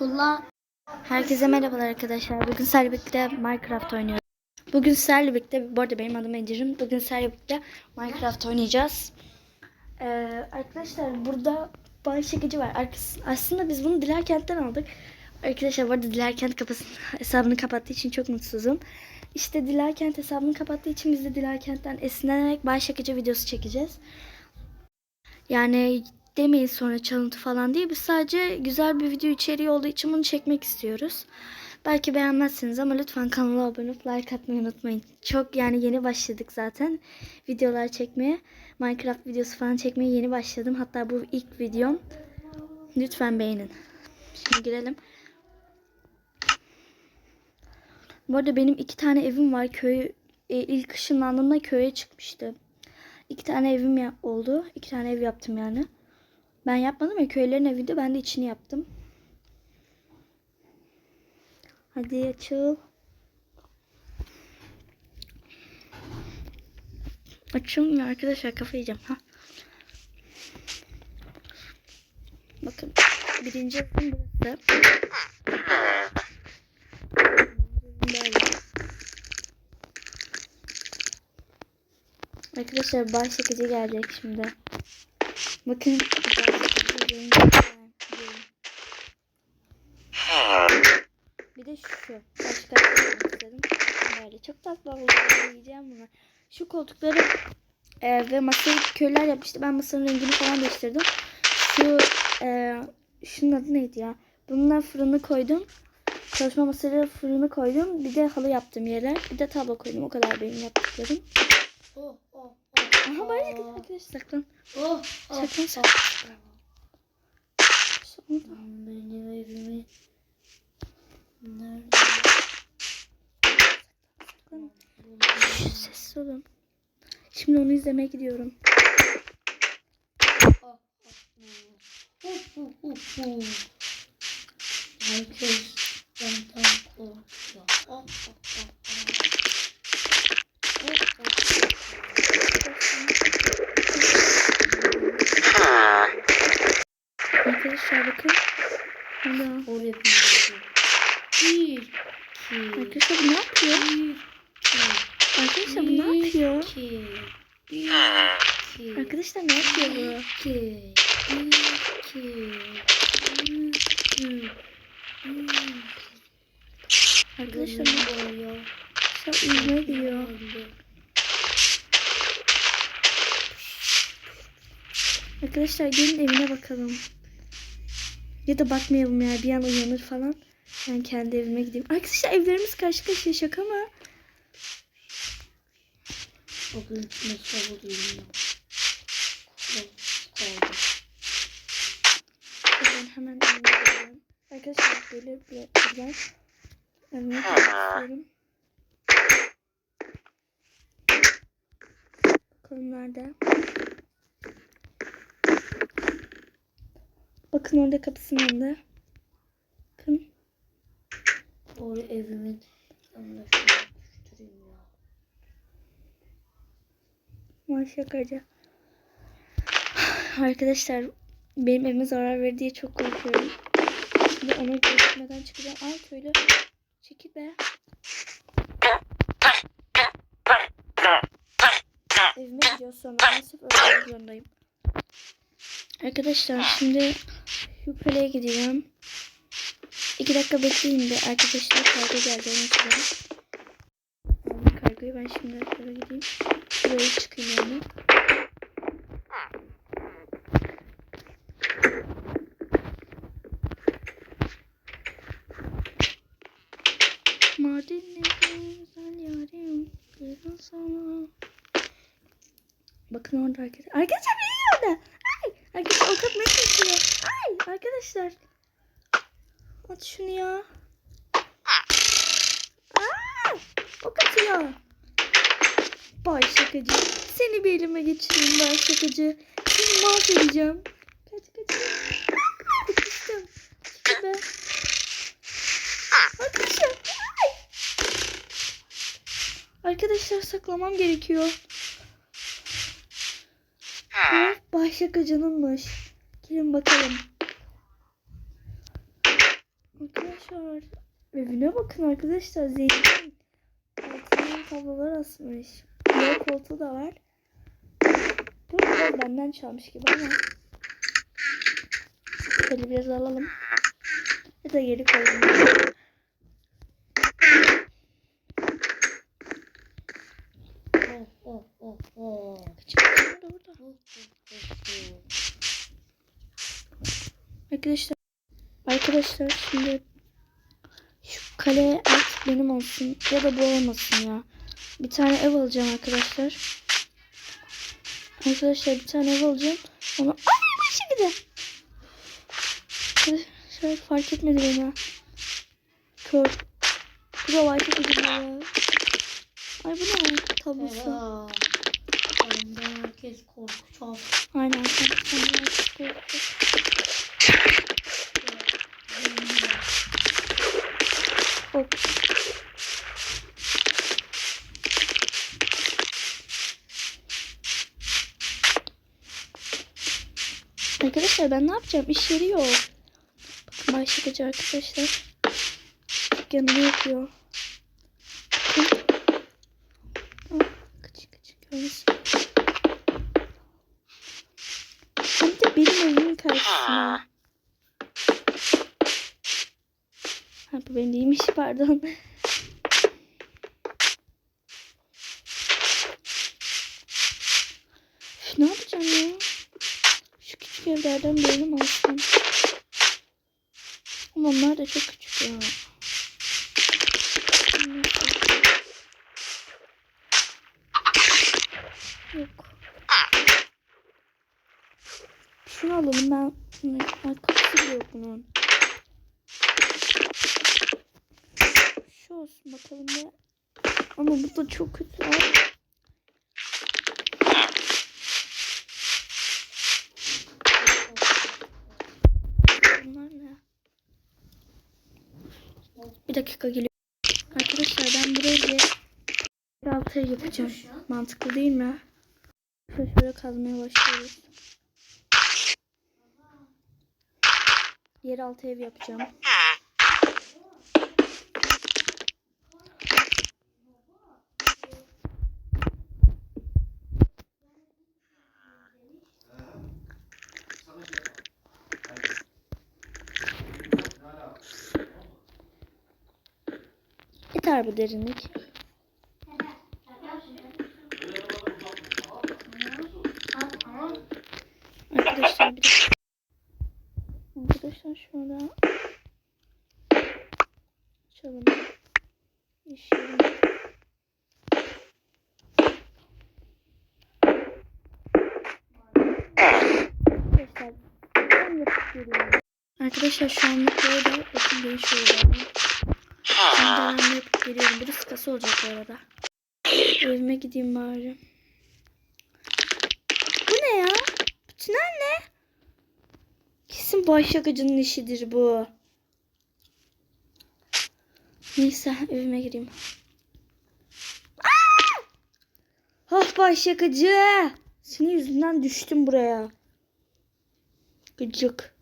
Kulla. Herkese merhabalar arkadaşlar. Bugün sizlerle birlikte Minecraft oynuyoruz. Bugün sizlerle birlikte, bu arada benim adım Ecerim. Bugün sizlerle birlikte Minecraft oynayacağız. Ee, arkadaşlar burada bay çekici var. Aslında biz bunu Dilerkent'ten aldık. Arkadaşlar bu arada Dilerkent kapasın, hesabını kapattığı için çok mutsuzum. İşte Dilerkent hesabını kapattığı için biz de Dilerkent'ten esinlenerek bay çekici videosu çekeceğiz. Yani demeyin sonra çalıntı falan değil. Biz sadece güzel bir video içeriği olduğu için bunu çekmek istiyoruz. Belki beğenmezsiniz ama lütfen kanala abone olup like atmayı unutmayın. Çok yani yeni başladık zaten videolar çekmeye. Minecraft videosu falan çekmeye yeni başladım. Hatta bu ilk videom. Lütfen beğenin. Şimdi girelim. Bu arada benim iki tane evim var. Köy e, ilk ışınlandığımda köye çıkmıştı. İki tane evim oldu. İki tane ev yaptım yani. Ben yapmadım ya köylerin evinde ben de içini yaptım. Hadi açıl. Açılmıyor arkadaşlar kafa yiyeceğim. Ha. Bakın birinci evim burası. Arkadaşlar baş çekici gelecek şimdi. Bakın. baş çekici rengi güzel. Bir de şu. Başka şey istedim. Böyle çok tatlı oldu. Yiyeceğim bunu. Şu koltukları e, ve masayı köylüler yapmıştı. Ben masanın rengini falan değiştirdim. Şu e, şunun adı neydi ya? Bununla fırını koydum. Çalışma masayla fırını koydum. Bir de halı yaptım yere. Bir de tablo koydum. O kadar benim yaptıklarım. Oh oh Aha böyle kız arkadaşlar saklan. oh oh. Saklan saklan. Benim evimi nerede? Sessiz olun. Şimdi onu izlemeye gidiyorum. Herkes benden korkuyor. Oh oh oh oh. Oh oh Arkadaşlar bakın. Hala. oh. Oraya bir Bir, iki, Arkadaşlar bu ne yapıyor? bir, iki, Arkadaşlar bu ne yapıyor? iki. Arkadaşlar ne yapıyor bu? İki, iki, Arkadaşlar ne boyuyor. Arkadaşlar uyumaya gidiyor. Arkadaşlar gelin evine bakalım. Ya da bakmayalım ya bir an uyanır falan. Ben kendi evime gideyim. Arkadaşlar evlerimiz karşı karşıya şaka mı? Bugün mesela bu değil. Kaldı. Ben hemen gidiyorum. Arkadaşlar böyle bir güzel. Evime istiyorum. Bakalım nerede? Bakın orada kapısının önünde. Bakın. Oraya evimin yanına şunu düşüreyim ya. Şakacı. Arkadaşlar benim evime zarar verir diye çok korkuyorum. Şimdi ona gözükmeden çıkacağım. Ay köylü. Çekil be. Evime gidiyor sonra. Maalesef öldürmek zorundayım. Arkadaşlar şimdi şu kaleye gidiyorum. İki dakika bekleyin bir arkadaşlar. Kargo geldi. Onu kargoyu. Ben şimdi şöyle gideyim. Buraya çıkayım yani. Mardin'in güzel yarim bir sana. Bakın orada arkadaşlar. Arkadaşlar beni orada. Ay! Arkadaşlar ok atmaya çalışıyor. Ay! Arkadaşlar. At şunu ya. Aa! Ok atıyor. Bay şakacı. Seni bir elime geçireyim bay şakacı. Seni mahvedeceğim. Kaç kaç. Çıkın be. Arkadaşlar. Saklamam gerekiyor. Bu bay şakacınınmış. Gelin bakalım. arkadaşlar. Evine bakın arkadaşlar. Zengin. Altından tablolar asmış. Yol koltuğu da var. Bu biraz benden çalmış gibi ama. Şöyle biraz alalım. Ya da geri koyalım. Oh oh oh oh. Burada. Oh, oh, oh, oh. Arkadaşlar arkadaşlar şimdi şu kale artık benim olsun ya da bu olmasın ya. Bir tane ev alacağım arkadaşlar. Arkadaşlar bir tane ev alacağım. Onu ay başı gidi. Arkadaşlar fark etmedi beni. Kör. Bu da fark etmedi ya. Ay bu ne tablosu. Herkes korkacak. Aynen. Sen, sen Arkadaşlar ben ne yapacağım? İş yeri yok. Bakın başlatıcı arkadaşlar. Dükkanını yapıyor. Bakın. Küçük küçük görüyorsun. Hem de benim evimin karşısına. Ha bu benim değilmiş pardon. Üf, ne yapacağım ya? Şu küçük evlerden birini alsam? Ama onlar da çok küçük ya. Yok. Şunu alalım ben. Ay, bile yok bunun. Şu olsun bakalım ne. Ama bu da çok kötü. Ay. Bunlar ne? Bir dakika geliyor. Arkadaşlar ben buraya bir altı yapacağım. Mantıklı değil mi? Şöyle, kazmaya başlıyoruz. Yeraltı ev yapacağım. Yeter bu derinlik. Arkadaşlar bir. Arkadaşlar şurada açalım. İşlerim. Arkadaşlar şu anlık böyle bakın değişiyor bana. Geliyorum. Burası kasa olacak bu arada. Evime gideyim bari. Bu ne ya? Bu tünel ne? Kesin başlangıcının işidir bu. Neyse evime gireyim. Aa! Ah başlangıcı. Senin yüzünden düştüm buraya. Gıcık.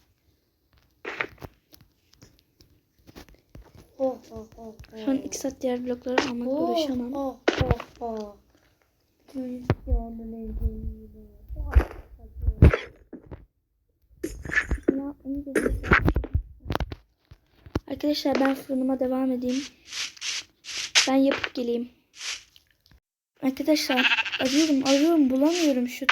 Oh oh oh. Şu an iki saat diğer blokları almakla Oh uğraşamam. oh oh oh. Arkadaşlar ben fırınıma devam edeyim. Ben yapıp geleyim. Arkadaşlar arıyorum arıyorum bulamıyorum şu